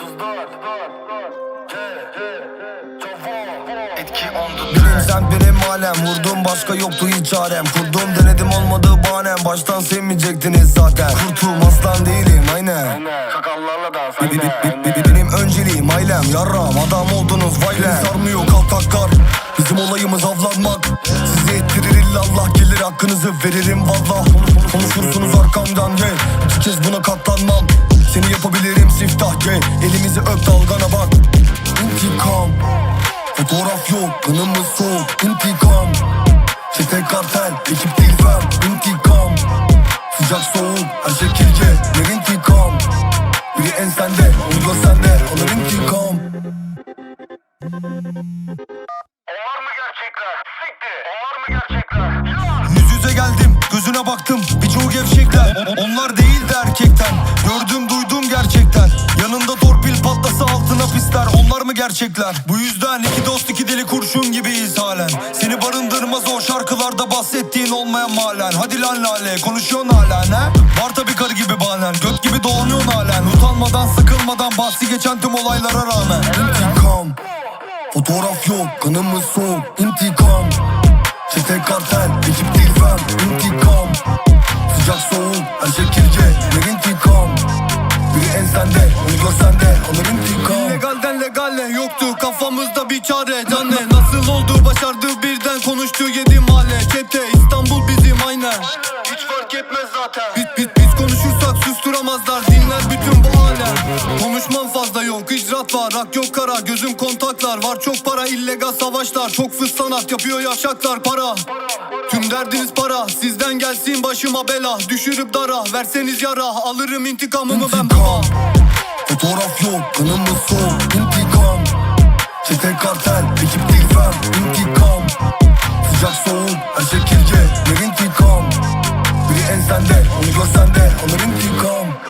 The Birim alem Vurdum başka yoktu hiç çarem. Kurdum denedim olmadı bahanem. Baştan sevmeyecektiniz zaten. Kurtum aslan değilim aynen. Sakallarla dans bi- Benim önceliğim ailem. Yarram adam oldunuz vay lan Sarmıyor kaltaklar Bizim olayımız avlanmak. Sizi ettirir illallah Gelir hakkınızı veririm valla. Konuşursunuz arkamdan ye İki kez buna katlanmam Seni yapabilirim siftah ye Elimizi öp dalgana bak. İntikam. Fotoğraf yok kanımız soğuk. İntikam. Çete kartel ekip değil fem İntikam. Sıcak soğuk her şekilce Ver intikam? Biri ensende, da sende Alır intikam. Onlar mı gerçekler? Siktir. Onlar mı gerçekler? Ya! Yüz yüze geldim, gözüne baktım. Birçoğu gevşekler, onlar değil de erkekten gerçekler? Bu yüzden iki dost iki deli kurşun gibiyiz halen. Seni barındırmaz o şarkılarda bahsettiğin olmayan malen. Hadi lan lale, konuşuyorsun halen he? Var tabi karı gibi bahanen, göt gibi dolanıyorsun halen. Utanmadan sıkılmadan bahsi geçen tüm olaylara rağmen. İntikam Fotoğraf yok, kanımız soğuk İntikam. Çete kartel, ekip değil İntikam Biri ensende, onu görsen de Alır intikam. Legalden legalle yoktu. Kafamızda bir çare Canne nasıl oldu? Başardı birden. Konuştu yedi mahalle. Çete İstanbul bizim aynen Hiç fark etmez zaten. biz, biz, biz konuşursak susturamazlar. Dinler bütün bu alem Konuşmam fazla yok. İcraat var. Rak yok kara. Gözüm kontaklar. Var çok para illegal savaşlar. Çok fıs sanat. Yapıyor yavşaklar para Tüm derdiniz para sizden gelsin başıma bela. Düşürüp dara verseniz yara. Alırım intikamımı ben baba Fotoğraf yok kanımız soğuk? İntikam. Çete kartel ekip değil fem intikam. Sıcak soğuk